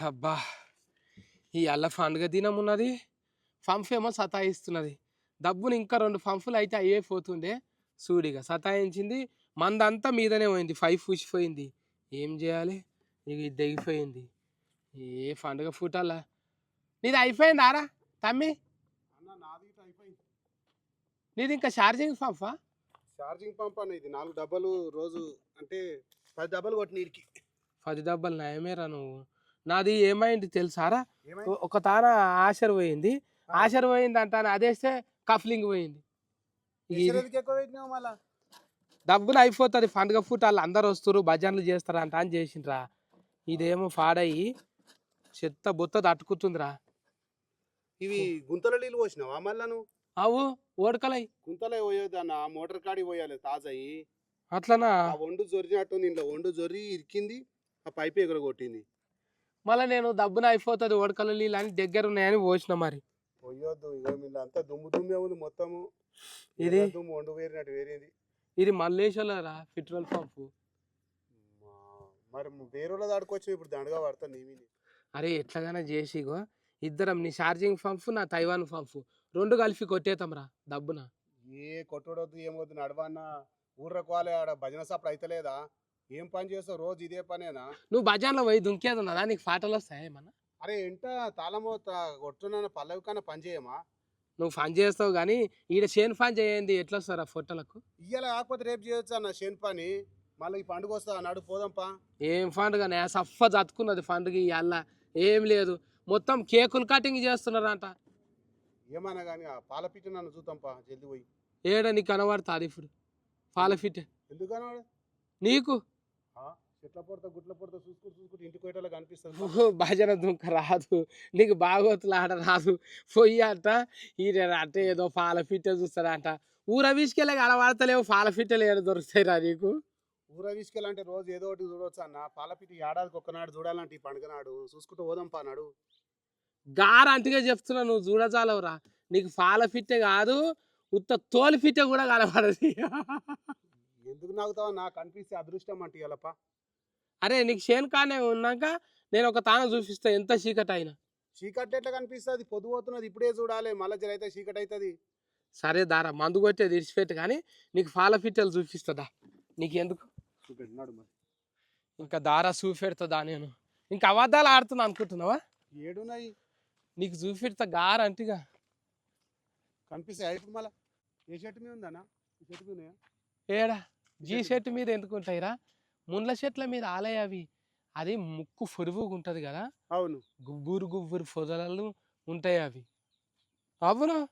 అబ్బా! ఈ అల్ల పండుగ దినం ఉన్నది. పంఫ్ ఏమో సతాయిస్తున్నది. డబ్బుని ఇంకా రెండు పంఫులు అయితే అయ్యే పోతుండే. సూడిగా సతాయించింది. మందంతా మీదనే పోయింది. ఫైవ్ పూసిపోయింది. ఏం చేయాలి? ఇది దిగిపోయింది ఏ పండుగ ఫుటాలా నీది అయిపోయిందారా తమ్మి? అన్న నాది అయిపోయింది. ఇంకా ఛార్జింగ్ పంపా ఛార్జింగ్ పంప్ అన్న ఇది. నాలుగు డబ్బాలు రోజు అంటే పది డబ్బాలు కొట్టి నీటికి పది డబ్బాలు నయమేరా నువ్వు. నాది ఏమైంది తెలుసారా ఒక తాన ఆశర్ పోయింది. ఆశర్ పోయింది అంటాను అదేస్తే కఫ్లింగ్ పోయింది. డబ్బులు అయిపోతుంది. పండుగ పూట వాళ్ళు అందరు వస్తారు భజనలు చేస్తారంట అని చేసిండ్రా. ఇదేమో పాడయి చెత్త బొత్త తట్టుకుతుందిరా. ఇవి గుంతల నీళ్ళు పోసినావా మళ్ళా నువ్వు? అవు ఓడకలై. గుంతలే పోయేది అన్న ఆ మోటార్ కాడికి పోయాలి తాజాయి. అట్లనా? ఆ వండు జొరినట్టుంది ఇంట్లో వండు జొరి ఇరికింది ఆ పైపు ఎగుర కొట్టింది మళ్ళీ నేను డబ్బున అయిపోతుంది ఓడకల నీళ్ళు అని దగ్గర ఉన్నాయని పోసిన మరి. పోయొద్దు ఇక వీళ్ళు అంతా దుమ్ము దుమ్మే ఉంది మొత్తము. ఇది? దుమ్ము వండు వేరినట్టు వేరేది. ఇది పెట్రోల్ పంపు? మరి వేరే వాళ్ళ దాడుకొచ్చి ఇప్పుడు దండగా అరే ఎట్లాగైనా చేసిగో ఇద్దరం నీ ఛార్జింగ్ పంపు నా తైవాన్ పంపు. రెండు కలిపి కొట్టేతాంరా డబ్బున ఏ కొట్టుడొద్దు ఏమొద్దు నడవన్నా. ఊర్రకోవాలి ఆడ భజన సప్పుడు అయితలేదా? ఏం పని చేస్తావు? రోజు ఇదే పనేనా? నువ్వు బజార్లో పోయి దుంకేది ఉన్నదా? నీకు పాటలు వస్తాయి ఏమన్నా? అరే ఎంట తాళమో కొట్టున్న పల్లవి కన్నా పని చేయమా? నువ్వు ఫన్ చేస్తావు కానీ ఈడ చేను ఫన్ చేయండి. ఎట్లా వస్తారా ఫోటోలకు? ఇయ్యాల కాకపోతే రేపు చేయొచ్చు అన్న శని పని. మళ్ళీ ఈ పండుగ వస్తా నాడు పోదాంపా ఏం పండుగ? నే సఫ జతుకున్నది పండుగ ఇవాళ ఏం లేదు. మొత్తం కేకులు కటింగ్ చేస్తున్నారంట. ఏమన్నా కానీ ఆ పాల పిట్ట నన్ను చూద్దాంపా జల్ది పోయి. ఏడ నీకు కనబడుతుంది ఇప్పుడు? పాలఫిట్ ఎందుకన్నా వాడు? నీకు? ఆ, చెట్ల పొడత గుట్ల పొడత చూసుకుంటూ చూసుకుంటూ ఇంటికి పోయేటోళ్ళకి అనిపిస్తుంది. ఓహో, భజన దుంక రాదు. నీకు బాగోతులు ఆడ రాదు. పొయ్యి అంట ఈడ అంటే ఏదో పాల ఫిట్ట చూస్తాడంట. ఊర వీసుకెళ్ళి కనబడతలేవు పాల ఫిట్టలు ఏడ దొరుకుతాయిరా నీకు? ఊర తీసుకెళ్ళాలంటే రోజు ఏదో ఒకటి చూడవచ్చు అన్న. పాలపిట్టి ఏడాదికి ఒక్కనాడు చూడాలంటే ఈ పండుగ నాడు. చూసుకుంటూ పోదాంపా నాడు. గారంటిగా చెప్తున్నా నువ్వు చూడజాలవురా. నీకు పాల ఫిట్టే కాదు ఉత్త తోలు ఫిట్టే కూడా కనబడదు ఎందుకు నాగుతావా నాకు అనిపిస్తే అదృష్టం అంటే ఇవ్వాలప్పా అరే నీకు షేన్ కానే ఉన్నాక నేను ఒక తాన చూపిస్తా ఎంత చీకటి అయినా చీకటి ఎట్లా కనిపిస్తుంది? పొద్దు పోతున్నది ఇప్పుడే చూడాలి మళ్ళీ జర అయితే చీకటి అవుతుంది సరే దారా మందు కొట్టేది ఇడిచిపెట్టు కానీ నీకు పాల ఫిట్టెలు చూపిస్తుందా నీకు ఎందుకు? చూపెట్టినాడు మరి. ఇంకా దారా చూపెడుతుందా నేను. ఇంకా అబద్ధాలు ఆడుతున్నా అనుకుంటున్నావా? ఏడున్నాయి? నీకు చూపెడతా గార అంటిగా. కనిపిస్తాయి? ఇప్పుడు మళ్ళా. ఏ షర్ట్ మీద ఉందన్నా? ఈ షర్ట్ మీద ఏడా? జీ షర్ట్ మీద ఎందుకు ఉంటాయిరా ముండ్ల చెట్ల మీద ఆలయ అవి. అది ముక్కు ఫొరువుగా ఉంటుంది కదా? అవును. గుబ్బురు గుబ్బురు పొదలు ఉంటాయి అవి. అవును.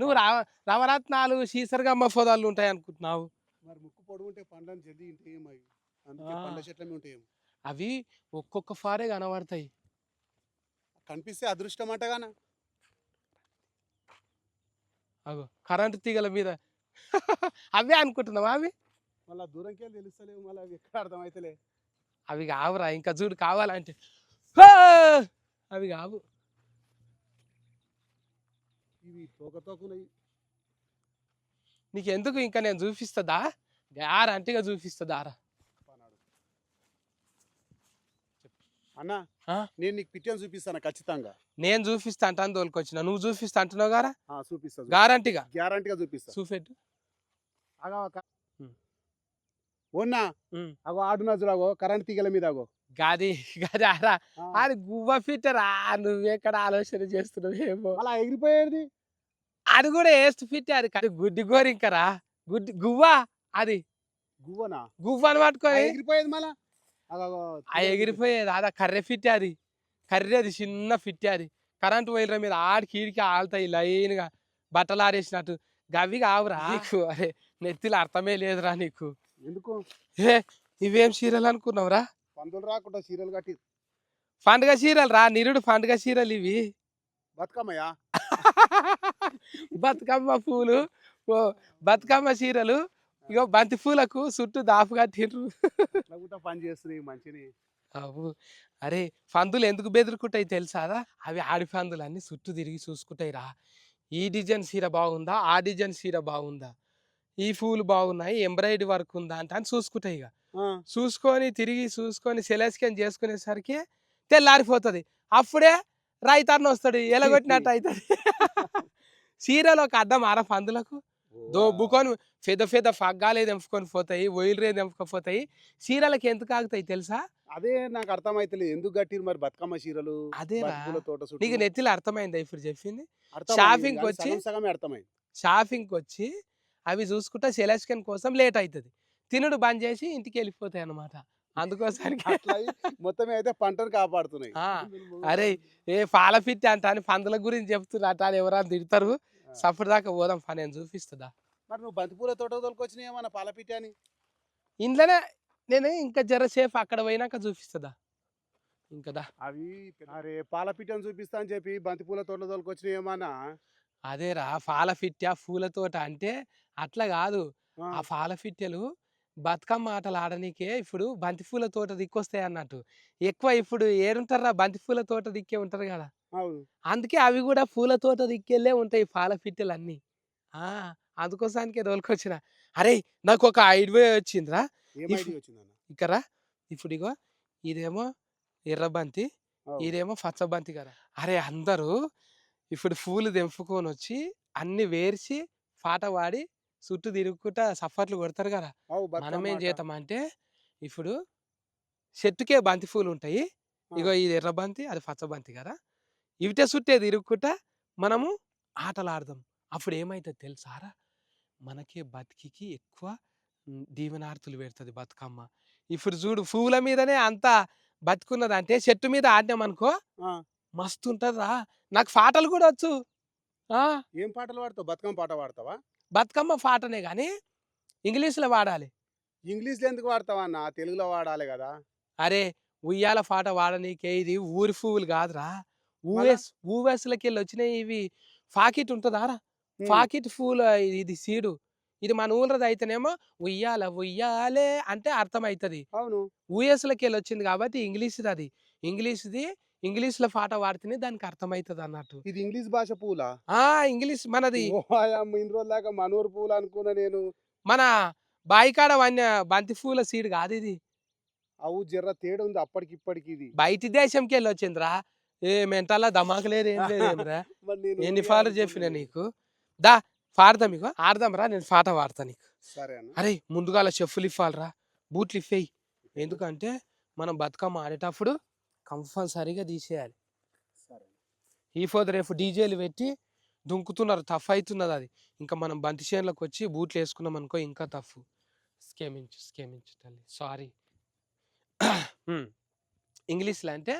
నువ్వు రావ రవరత్నాలు సీసరగమ్మ పొదలు ఉంటాయి అనుకుంటున్నావు. మరి ముక్కు పొడుగుంటే పండ్లని జల్దీ. పండ్ల చెట్ల ఉంటాయేమో. అవి ఒక్కొక్క ఫారే కనబడతాయి. కనిపిస్తే అదృష్టం అంటగానా? అగో కరెంటు తీగల మీద అవే అనుకుంటున్నావా అవి? మళ్ళీ దూరంకి వెళ్ళి తెలుస్తలేవు మళ్ళీ అవి ఎక్కడ అర్థమైతలే. అవి కావురా ఇంకా చూడు కావాలంటే! అవి కావు. ఇవి తోక తోకున్నాయి నీకు ఎందుకు ఇంకా నేను చూపిస్తుందా? గ్యారంటీగా చూపిస్తుందారా? అన్నా? నేను నీకు పిచ్చని చూపిస్తాను ఖచ్చితంగా? నేను చూపిస్తా అంటాను తోలుకొచ్చిన. నువ్వు చూపిస్తా అంటున్నావు గారా? ఆ, చూపిస్తా గ్యారంటీగా గ్యారంటీగా చూపిస్తా. చూపెట్టు. అగో. ఓన్నా. అగో చూడగో కరెంట్ తీగల మీద అగో గాది గది ఆరా. అది గువ్వ ఫిట్టరా? నువ్వెక్కడ ఆలోచన చేస్తున్నావేమో అలా ఎగిరిపోయేది? అది కూడా వేస్ట్ ఫిట్ అది కాదు గుడ్డి గోరింకరా? గుడ్డి గువ్వ అది. గువ్వనా? గువ్వని ఆ పట్టుకొని ఎగిరిపోయేది మళ్ళా? ఆ ఎగిరిపోయేది అదా కర్రె ఫిట్ అది. కర్రె అది చిన్న ఫిట్ అది. కరెంట్ వైర్ల మీద ఆడికి ఈడికి ఆలుతాయి లైన్గా బట్టలు ఆరేసినట్టు. గవి కావురా. నీకు అరే నెత్తిలో అర్థమే లేదురా నీకు. ఎందుకు? ఏ ఇవేం చీరలు అనుకున్నావురా? పందులు రాకుండా సీరియల్ కట్టి. పండుగ చీరలు రా నిరుడు పండుగ చీరలు ఇవి. బతుకమ్మయ్యా బతుకమ్మ పూలు బతుకమ్మ చీరలు ఇగో బంతి పూలకు చుట్టూ దాపు కట్టిండ్రు అట్లా కూడా పని చేస్తున్నాయి మంచిని. అవు అరే పందులు ఎందుకు బెదురుకుంటాయి తెలుసాదా అవి ఆడి పందులు అన్ని చుట్టూ తిరిగి చూసుకుంటాయి రా. ఈ డిజైన్ చీర బాగుందా? ఆ డిజైన్ చీర బాగుందా? ఈ పూలు బాగున్నాయి? ఎంబ్రాయిడరీ వర్క్ ఉందా అంటే అని చూసుకుంటాయి ఇక చూసుకొని తిరిగి చూసుకొని సెలెక్షన్ చేసుకునేసరికి తెల్లారిపోతుంది. అప్పుడే రైతన్న వస్తాడు ఎలగొట్టినట్టు అవుతుంది. సీరియల్ ఒక అద్దం ఆర పందులకు? దొబ్బుకొని పెద్ద పెద్ద ఫగ్గాలే తెంపుకొని పోతాయి ఒయిలరే తెంపుకపోతాయి. చీరలకి ఎందుకు ఆగుతాయి తెలుసా? అదే నాకు అర్థమైతలేదు. ఎందుకు కట్టిరు మరి బతుకమ్మ చీరలు? చుట్టూ? నీకు నెత్తిలో అర్థమైందా ఇప్పుడు చెప్పింది? కానీ వచ్చి- అర్థమైంది. షాపింగ్కి వచ్చి అవి చూసుకుంటా సెలెక్షన్ కోసం లేట్ అవుతుంది తినుడు బంద్ చేసి ఇంటికి వెళ్ళిపోతాయి అన్నమాట. అందుకోసానికి మొత్తమే అయితే పంటను కాపాడుతున్నాయి. అరే ఏ పాల అంట అని పందుల గురించి చెప్తున్నా అట్ట అని ఎవరైనా తిడతారు. సప్పుడు దాకా పోదాం పని నేను చూపిస్తుందా మరి నువ్వు బంతిపూల తోట తోలుకొచ్చినాయి ఏమన్నా పాలపిట్టి అని ఇంట్లోనే నేను ఇంకా జరసేపు అక్కడ పోయినాక చూపిస్తుందా? ఇంకదా అవి అరే పాలపిట్టని చూపిస్తా అని చెప్పి బంతిపూల తోటలో తోలుకొచ్చినాయి ఏమన్నా అదేరా పాల ఫిట్టా పూల తోట అంటే అట్లా కాదు. ఆ, ఆ పాల ఫిట్టెలు బతుకమ్మ ఆటలు ఆడనీకే ఇప్పుడు బంతిపూల తోట దిక్కొస్తాయి అన్నట్టు. ఎక్కువ ఇప్పుడు ఏడుంటారా బంతిపూల తోట దిక్కే ఉంటారు కదా. అవును. అందుకే అవి కూడా పూల తోట దిక్కెళ్ళే ఉంటాయి పాల ఫిట్టెలు అన్నీ ఆ, అందుకోసానికే తోలుకొచ్చిన అరే నాకు ఒక ఐడియా వచ్చిందిరా. ఇక్కడ ఇప్పుడు ఇగో ఇదేమో ఎర్రబంతి. ఇదేమో పచ్చబంతి కదా అరే అందరూ ఇప్పుడు పూలు తెంపుకొని వచ్చి అన్ని వేర్చి పాట పాడి చుట్టూ తిరుగుకుంటా సఫర్లు కొడతారు కదా మనం ఏం. చేద్దామంటే ఇప్పుడు చెట్టుకే బంతి పూలు ఉంటాయి. ఇగో ఇది ఎర్రబంతి అది పచ్చబంతి కదా ఇవిటే చుట్టే తిరుగుకుంటా మనము ఆటలు ఆడదాం అప్పుడు ఏమైతుంది తెలుసారా? మనకే బతికికి ఎక్కువ ఉమ్, దీవెనార్తులు పెడుతుంది బతుకమ్మ. ఇప్పుడు చూడు పువ్వుల మీదనే అంత బతుకున్నది అంటే చెట్టు మీద ఆడినాం అనుకో ఆ, మస్తు ఉంటుందిరా నాకు పాటలు కూడా వచ్చు. ఆ? ఏం పాటలు పాడతావు? బతుకమ్మ పాట పాడతావా? బతుకమ్మ పాటనే కానీ ఇంగ్లీష్లో వాడాలి. ఇంగ్లీష్లో ఎందుకు వాడతావా అన్న? తెలుగులో వాడాలి కదా. అరే ఉయ్యాల పాట వాడనీకే ఇది ఊరి పువ్వులు కాదురా. ఊఎస్ ఊవెస్లకి వెళ్ళి వచ్చినాయి ఇవి ఫాకిట్ ఉంటుందారా ఫాకిట్ పూల ఇది సీడు. ఇది మన ఊళ్ళది అయితేనేమో ఉయ్యాల ఉయ్యాలే అంటే అర్థమవుతుంది అవును. యూఎస్లకి వెళ్ళి వచ్చింది కాబట్టి ఇంగ్లీష్ది అది ఇంగ్లీష్ది ఇంగ్లీష్లో పాట వాడితేనే దానికి అర్థమవుతుంది అన్నట్టు ఇది ఇంగ్లీష్ భాష పూలా? ఆ ఇంగ్లీష్ మనది. ఇన్ని రోజుల దాకా మనూరు పూలు అనుకున్నా నేను. మన బాయికాడ వన్య బంతి పూల సీడ్ కాదు ఇది. అవు జర్ర తేడా ఉంది అప్పటికి ఇప్పటికి ఇది బయటి దేశంకి వెళ్ళి వచ్చిందిరా ఏ మెంటల్లా ధమాకు లేదు ఏం లేదు ఏమిరా ఎన్ని అనుకున్నా చెప్పిన. నీకు? దా పాడదాం మీకు ఆడదాం రా నేను పాట పాడతా నీకు. సరే అరే ముందుగాల చెప్పులు ఇవ్వాలరా. బూట్లు ఇఫేయి ఎందుకంటే మనం బతుకమ్మ ఆడేటప్పుడు కంపల్సరీగా తీసేయాలి. సరే ఈ ఫోర్ రేపు డీజేలు పెట్టి దుంకుతున్నారు టఫ్ అవుతున్నది అది. ఇంకా మనం బంతి చేనులకు వచ్చి బూట్లు వేసుకున్నాం అనుకో ఇంకా టఫ్. స్కేమించు స్కేమించు తల్లి. సారీ. ఇంగ్లీష్లో అంటే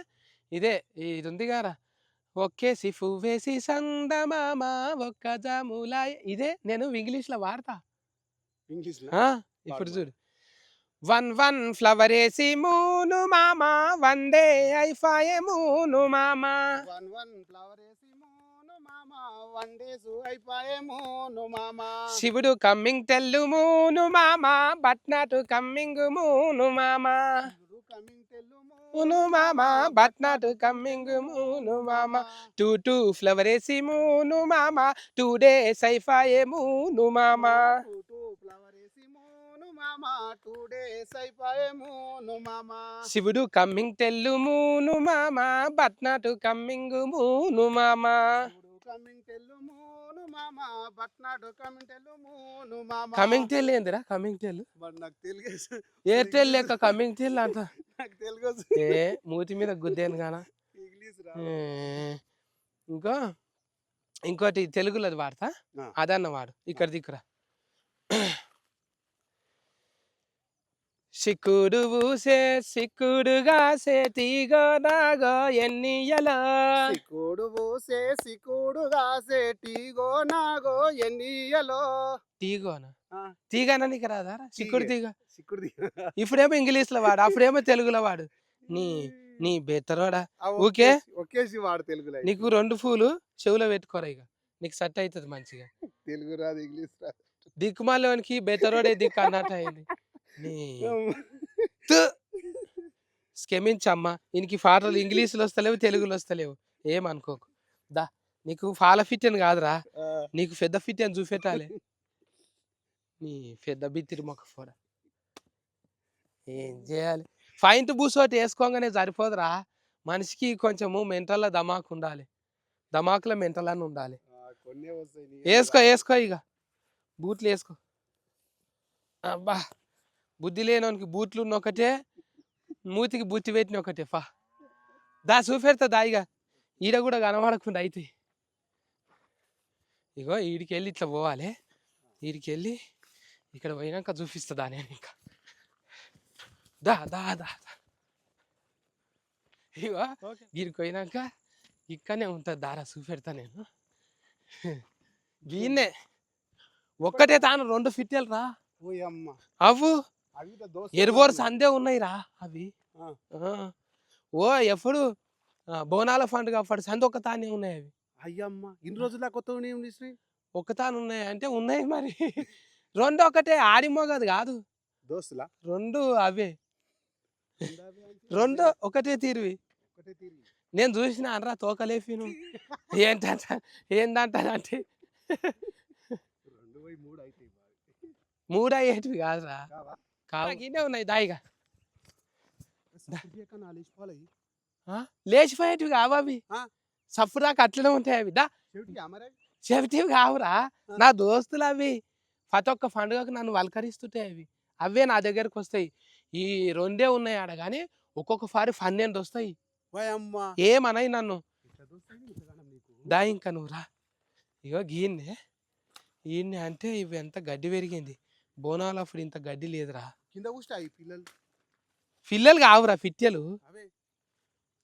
ఇదే ఇది ఉంది గారా ఒక్కేసి పువ్వేసి సందమామ ఒక్క జాములా. ఇదే నేను ఇంగ్లీష్లో వాడతా. ఇంగ్లీష్ ఇప్పుడు పాడు, చూడు. వన్ వన్ ఫ్లవర్ వేసి మూను మామ. వన్ డే ఐఫాయే మూను మామ. వన్ వన్ ఫ్లవర్ వేసి మోను మామ. వన్ డేస్ మోను మామ. శివుడు కమ్మింగ్ తెల్లు మూను మామ. బట్ నాట్ కమ్మింగ్ మూను మామ. కమింగ్ తెల్లు మూను మామ బట్ నాట్ కమ్మింగ్ మూను మామ. టూ టూ ఫ్లవర్ వేసి మూను మామ టూ డేస్ ఐఫాయే మూను మామ. శివుడు కమ్మింగ్ తెల్లు మూను మామ బట్ నాట్ కమ్మింగ్ మూను మామ. కమింగ్ తెల్లు మోను మామ కమింగ్ తెల్లు మోను మామ. కమింగ్ ఏందిరా? కమింగ్ మరి నాకు తెలుగు ఎయిర్టెల్ లెక్క కమింగ్ టెల్ అంట. నాకు తెలుగు ఏ మూతి మీద గుద్దేను కానా ఇంగ్లీష్ ఇంకో ఇంకోటి తెలుగులో వాడతా. అదన్న వాడు ఇక్కడ? దిక్కురా సిక్కుడు ఊసే సిక్కుడుగా సే తీగో నాగో ఎన్నియలో? సిక్కుడు పోసే సిక్కుడు కాసే టీగో నాగో ఎన్నియలో? తీగోనా. తీగనా నీకు రాదా? సిక్కుడు తీగే. తీగ? సిక్కుడు ఇప్పుడేమో ఇంగ్లీష్లో వాడు అప్పుడేమో తెలుగులో వాడు. నీ నీ బెత్తరోడా? ఒకేసి- ఒకేసి వాడు తెలుగులో. నీకు రెండు పూలు చెవులో పెట్టుకోరా ఇక నీకు సెట్ అవుతుంది మంచిగా. తెలుగు రాదు ఇంగ్లీష్ రాదు. దిక్కుమాలోనికి బెత్తరోడే దిక్కు అన్నట్టు అయింది. క్షమించమ్మా ఈయనకి పాటలు ఇంగ్లీష్లో వస్తలేవు తెలుగులో వస్తలేవు. ఏమనుకోకు దా నీకు ఫాల ఫిట్ అని కాదురా. నీకు పెద్ద ఫిట్ అని చూపెట్టాలి. నీ పెద్ద బిత్తిరి మొక్క ఫోడ. ఏం చేయాలి? ఫైంట్ బూసోటి వేసుకోగానే సరిపోదురా. మనిషికి కొంచెము మెంటల్లో ధమాకు ఉండాలి. ధమాకులో మెంటల్ అని ఉండాలి. వేసుకో వేసుకో ఇక బూట్లు వేసుకో. అబ్బా. బుద్ధి లేనోనికి బూట్లు ఉన్న ఒకటే మూతికి బుత్తి పెట్టిన ఒకటే. ఫా. దా చూపెడతా దాయిగా ఈడ కూడా కనబడకుండా అయితే. ఇగో ఈడికి వెళ్ళి ఇట్లా పోవాలి. ఈడికి వెళ్ళి ఇక్కడ పోయినాక చూపిస్తుందా నేను ఇంకా. దా దా దా. ఇగో. వీడికి పోయినాక ఇక్కడనే ఉంటుంది దారా చూపెడతా నేను. వీన్నే. ఒక్కటే తాను రెండు ఫిట్టెలు రా. అవు ఎరువోరు. సందే ఉన్నాయి రా అవి. ఓ ఎప్పుడు? బోనాల పండుగ అప్పుడు సందే ఒక తానే ఉన్నాయి అవి. అయ్యమ్మ ఇన్ని రోజుల కొత్త ఒక తాను ఉన్నాయి అంటే ఉన్నాయి మరి. రెండు ఒకటే ఆడి మోగదు కాదు. దోస్తులా? రెండు అవే. రెండు ఒకటే తీరువి. నేను చూసిన అనరా తోకలేఫిను. ఏంటంట ఏందంటానంటే బావి. మూడు అయ్యేటివి కాదురా. ఇన్నే ఉన్నాయి దాయిగా? లేచిపోయేటివి కావు అవి. ఆ. సఫ్ దాకా అట్లనే ఉంటాయి అవి. దా. చెవిటివి కావురా. నా దోస్తులు అవి. ప్రతి ఒక్క పండుగకు నన్ను వలకరిస్తుంటాయి అవి. అవే నా దగ్గరకు వస్తాయి. ఈ రెండే ఉన్నాయి ఆడ కానీ ఒక్కొక్క సారి పన్నెండు వస్తాయి. ఏమన్నాయి నన్ను? దా ఇంకా నువ్వు రా. ఇగో గీన్నే. ఈయన్నే అంటే ఇవి ఎంత గడ్డి పెరిగింది. బోనాలు అప్పుడు ఇంత గడ్డి లేదురా. కింద కూర్చాయి పిల్లలు. పిల్లలు కావురా పిట్టెలు. అవే.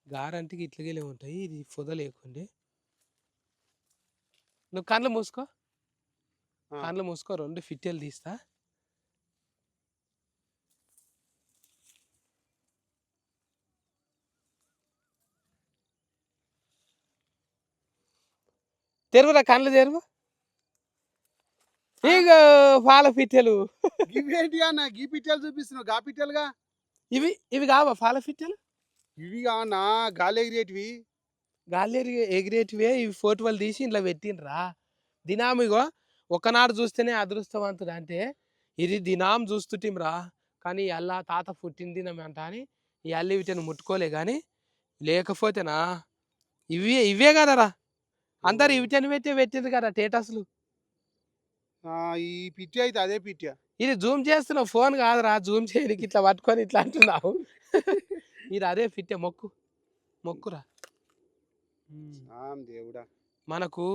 గారంటికి ఇట్లగే ఉంటాయి ఇది పొద లేకుండే. నువ్వు కళ్ళు మూసుకో. కళ్ళు మూసుకో రెండు ఫిట్టెలు తీస్తా. తెరువురా కళ్ళు తెరువు. ఇక పాల పిట్టెలు ఇవేంటి అన్న? గీ పిట్టెలు చూపిస్తున్నావు. గా పిట్టెలుగా? ఇవి ఇవి కావా పాల పిట్టెలు ఇవి కానా గాలి ఎగిరేటివి? గాలి ఎగిరేటివే. ఇవి ఫోటోలు తీసి ఇంట్లో పెట్టిండ్రా. దినామిగో ఒకనాడు చూస్తేనే అదృష్టవంతుడు. అంటే ఇది దినాం చూస్తుంటిం రా కానీ అల్లా తాత పుట్టిన దినం అంట అని ఈ అల్లి వీటిని ముట్టుకోలే కానీ లేకపోతేనా? ఇవే ఇవే కదరా. అందరు ఇవిటని పెట్టే పెట్టింది కదా టేటస్లు ఈ పిట్టి అయితే అదే పిట్ట. ఇది జూమ్ చేస్తున్నావు ఫోన్ కాదురా జూమ్ చేయడానికి ఇట్లా పట్టుకొని ఇట్లా అంటున్నావు. ఇది అదే ఫిట్టే మొక్కు మొక్కురా. దేవుడా. మనకు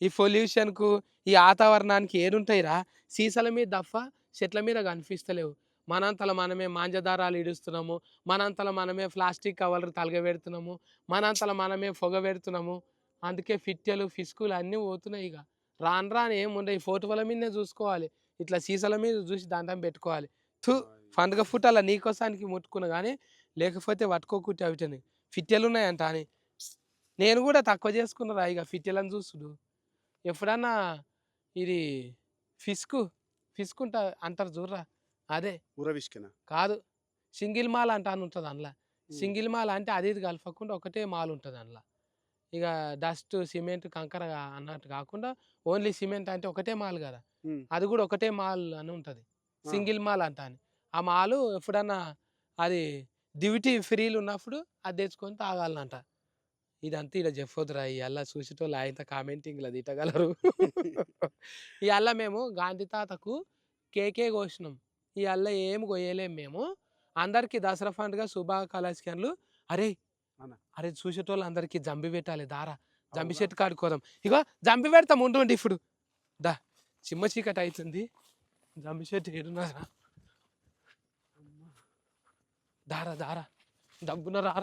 ఈ పొల్యూషన్కు ఈ వాతావరణానికి ఏడుంటాయిరా? సీసాల మీద దఫ చెట్ల మీద కనిపిస్తలేవు. మనంతల మనమే మాంజదారాలు ఇడుస్తున్నాము. మనంతల మనమే ప్లాస్టిక్ కవర్లు తలగబెడుతున్నాము. మనంతల మనమే పొగ పెడుతున్నాము. అందుకే ఫిట్టెలు ఫిస్కులు అన్నీ పోతున్నాయి ఇక. రాను రాను ఏముండే ఈ ఫోటోల మీదనే చూసుకోవాలి. ఇట్లా సీసాల మీద చూసి దండం పెట్టుకోవాలి. థు పండుగ ఫుటాల నీకోసానికి ముట్టుకున్నా కానీ లేకపోతే పట్టుకోకుంటే అవిటని ఫిట్టెలు ఉన్నాయంట అని. నేను కూడా తక్కువ చేసుకున్నారా ఇక ఫిట్టెలని చూస్తుడు. ఎప్పుడన్నా ఇది ఫిస్కు ఫిస్క్ ఉంటా అంటారు చూడరా. అదే. ఉరవిష్కన కాదు. సింగిల్ మాల్ అంట అని ఉంటుంది అందులో సింగిల్ మాల్ అంటే అది ఇది కలపకుండా ఒకటే మాల్ ఉంటుంది అందులో. ఇక డస్ట్ సిమెంట్ కంకర అన్నట్టు కాకుండా ఓన్లీ సిమెంట్ అంటే ఒకటే మాల్ కదా. అది కూడా ఒకటే మాల్ అని ఉంటుంది. సింగిల్ మాల్ అంట అని. ఆ మాలు ఎప్పుడన్నా అది డ్యూటీ ఫ్రీలు ఉన్నప్పుడు అది తెచ్చుకొని తాగాలనంట ఇదంతా ఇలా చెప్పొద్దురా ఇవాళ చూసేటోళ్ళు ఆయన కామెంటింగ్లో తిట్టగలరు. ఇవాళ మేము గాంధీ తాతకు కేకే కోసినాం. ఇవాళ ఏం కొయ్యలేం మేము. అందరికీ దసరా పండుగ శుభాకాంక్షలు. అరే. అరే చూసేటోళ్ళు అందరికీ జంబి పెట్టాలి దారా. జంబి చెట్టు కాడుకోదాం. ఇగో జంబి పెడతాం ఉండు ఇప్పుడు. దా చిమ్మ చీకటి అవుతుంది జంబి చెట్టు ఏడున్నారా? దారా దారా. డబ్బున రారా?